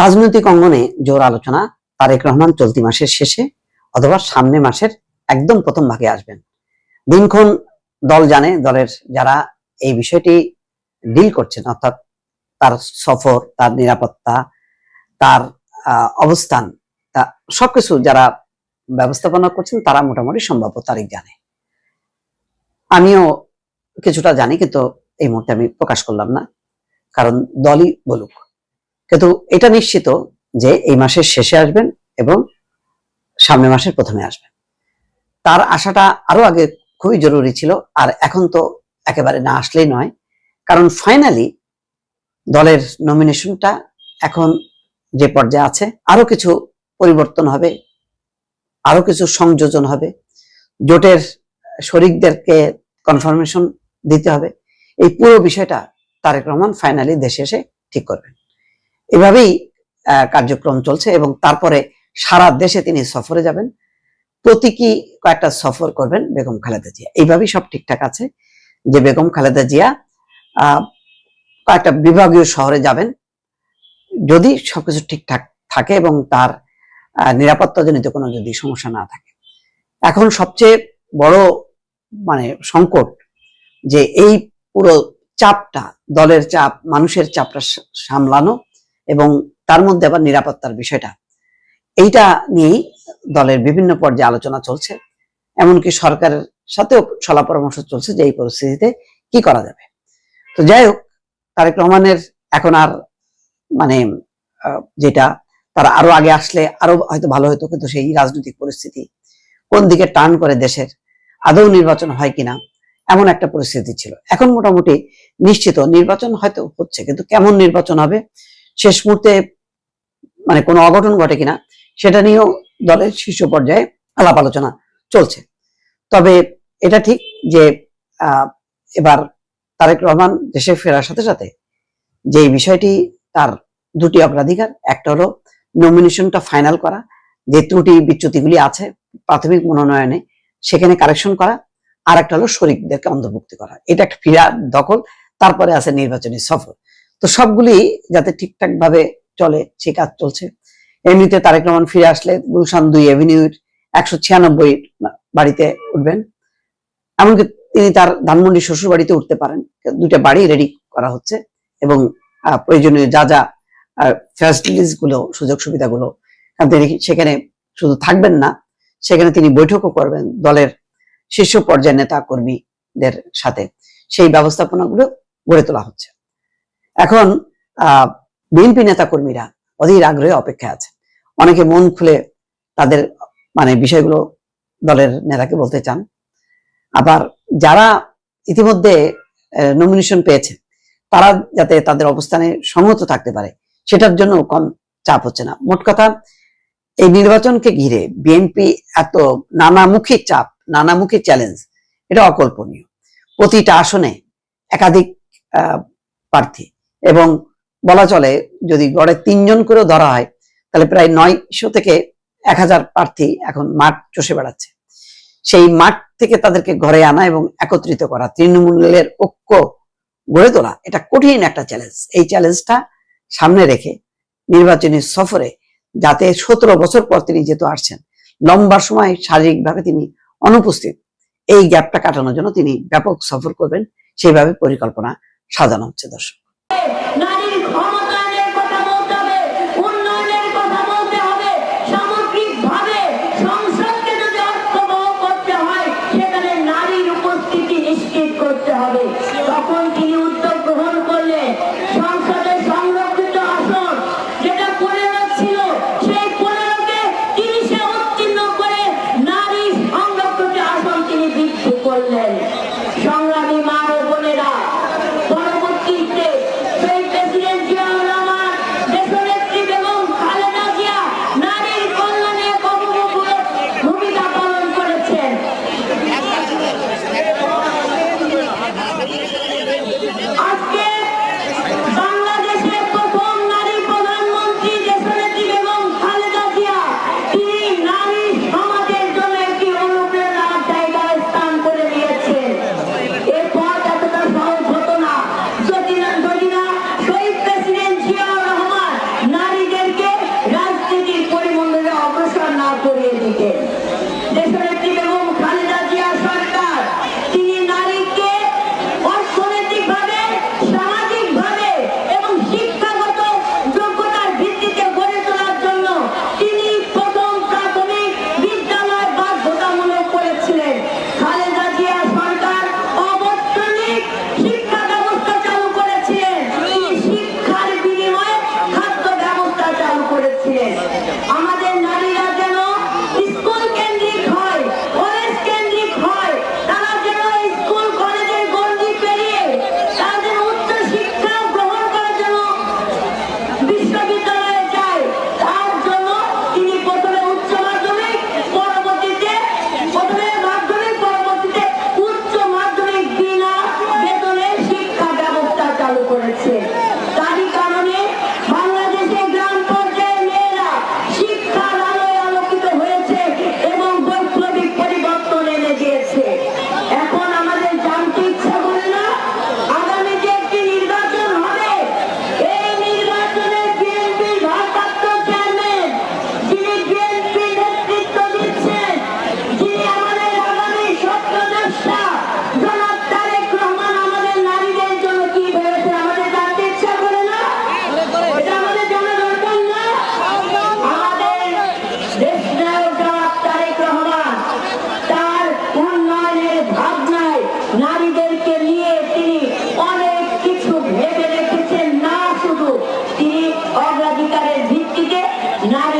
রাজনৈতিক অঙ্গনে জোর আলোচনা তারেক রহমান চলতি মাসের শেষে অথবা সামনে মাসের একদম প্রথম ভাগে আসবেন। দিনক্ষণ দল জানে দলের যারা এই বিষয়টি ডিল করছেন, অর্থাৎ তার সফর, তার নিরাপত্তা, তার অবস্থান, তা সবকিছু যারা ব্যবস্থাপনা করছেন তারা মোটামুটি সম্ভাব্য তারিখ জানে। আমিও কিছুটা জানি, কিন্তু এই মুহূর্তে আমি প্রকাশ করলাম না। কারণ দলই বলুক। কিন্তু এটা নিশ্চিত যে এই মাসের শেষে আসবেন এবং সামনের মাসের প্রথমে আসবেন। তার আশাটা আরও আগে খুবই জরুরি ছিল, আর এখন তো একেবারে না আসলেই নয়। কারণ ফাইনালি দলের নমিনেশনটা এখন যে পর্যায়ে আছে, আরও কিছু পরিবর্তন হবে, আরও কিছু সংযোজন হবে। জোটের শরিকদেরকে কনফার্মেশন দিতে হবে। এই পুরো বিষয়টা তারেক রহমান ফাইনালি দেশে এসে ঠিক করবেন। এভাবেই কার্যক্রম চলছে এবং তারপরে সারা দেশে তিনি সফরে যাবেন। প্রতীকী কয়েকটা সফর করবেন বেগম খালেদা জিয়া। এইভাবেই সব ঠিকঠাক আছে যে বেগম খালেদা জিয়া কয়েকটা বিভাগীয় শহরে যাবেন। যদি সবকিছু ঠিকঠাক থাকে এবং তার নিরাপত্তাজনিত কোনো যদি সমস্যা না থাকে। এখন সবচেয়ে বড় মানে সংকট যে এই পুরো চাপটা, দলের চাপ, মানুষের চাপটা সামলানো এবং তার মধ্যে আবার নিরাপত্তার বিষয়টা। এইটা নিয়েই দলের বিভিন্ন পর্যায়ে আলোচনা চলছে। এমনকি সরকারের সাথেও সলা পরামর্শ চলছে যে এই পরিস্থিতিতে কি করা যাবে। তো যাই হোক, তারেক রহমানের এখন আর মানে যেটা, তারা আরও আগে আসলে আরও হয়তো ভালো হতো, কিন্তু সেই রাজনৈতিক পরিস্থিতি কোন দিকে টান করে দেশের, আদৌ নির্বাচন হয় কিনা এমন একটা পরিস্থিতি ছিল। এখন মোটামুটি নিশ্চিত নির্বাচন হয়তো হচ্ছে, কিন্তু কেমন নির্বাচন হবে শেষ মুহূর্তে মানে কোনো অঘটন ঘটে কিনা সেটা নিয়েও দলের শীর্ষ পর্যায়ে আলাপ আলোচনা চলছে। তবে এটা ঠিক যে এবার তারেক রহমান দেশে ফেরার সাথে সাথে যে বিষয়টি তার দুটি অগ্রাধিকার, একটা হলো নমিনেশনটা ফাইনাল করা, যে ত্রুটি বিচ্যুতিগুলি আছে প্রাথমিক মনোনয়নে সেখানে কারেকশন করা আর একটা হলো শরিকদেরকে অন্তর্ভুক্তি করা। এটা একটা ফিরার দখল, তারপরে আছে নির্বাচনী সফর। তো সবগুলি যাতে ঠিকঠাক ভাবে চলে, সে কাজ চলছে। এমনিতে তারেক রহমান ফিরে আসলে গুলশান দুই এভিনিউর একশো ছিয়ানব্বই বাড়িতে উঠবেন। এমনকি তিনি তার ধানমন্ডি শ্বশুর বাড়িতে উঠতে পারেন। দুইটা বাড়ি রেডি করা হচ্ছে এবং প্রয়োজনীয় যা যা ফ্যাসিলিটিসগুলো, সুযোগ সুবিধাগুলো, সেখানে শুধু থাকবেন না, সেখানে তিনি বৈঠকও করবেন দলের শীর্ষ পর্যায়ের নেতা কর্মীদের সাথে সেই ব্যবস্থাপনাগুলো গড়ে তোলা হচ্ছে। এখন বিএনপি নেতা কর্মীরা অধীর আগ্রহে অপেক্ষায় আছে। অনেকে মন খুলে তাদের মানে বিষয়গুলো দলের নেতাকে বলতে চান। আবার যারা ইতিমধ্যে নমিনেশন পেয়েছে, তারা যাতে তাদের অবস্থানে সংহত থাকতে পারে, সেটার জন্য কম চাপ হচ্ছে না। মোট কথা, এই নির্বাচনকে ঘিরে বিএনপি এত নানামুখী চাপ নানামুখী চ্যালেঞ্জ এটা অকল্পনীয়। প্রতিটা আসনে একাধিক প্রার্থী। এবং বলা চলে, যদি গড়ে তিনজন করে ধরা হয়, তাহলে প্রায় নয়শো থেকে এক হাজার প্রার্থী এখন মাঠ চষে বেড়াচ্ছে। সেই মাঠ থেকে তাদেরকে ঘরে আনা এবং একত্রিত করা, তৃণমূলের ঐক্য গড়ে তোলা, এটা কঠিন একটা চ্যালেঞ্জ এই চ্যালেঞ্জটা সামনে রেখে নির্বাচনী সফরে যাতে সতেরো বছর পর তিনি যেহেতু আসছেন, লম্বা সময় শারীরিকভাবে তিনি অনুপস্থিত। এই গ্যাপটা কাটানোর জন্য তিনি ব্যাপক সফর করবেন। সেইভাবে পরিকল্পনা সাজানো হচ্ছে দর্শক। you know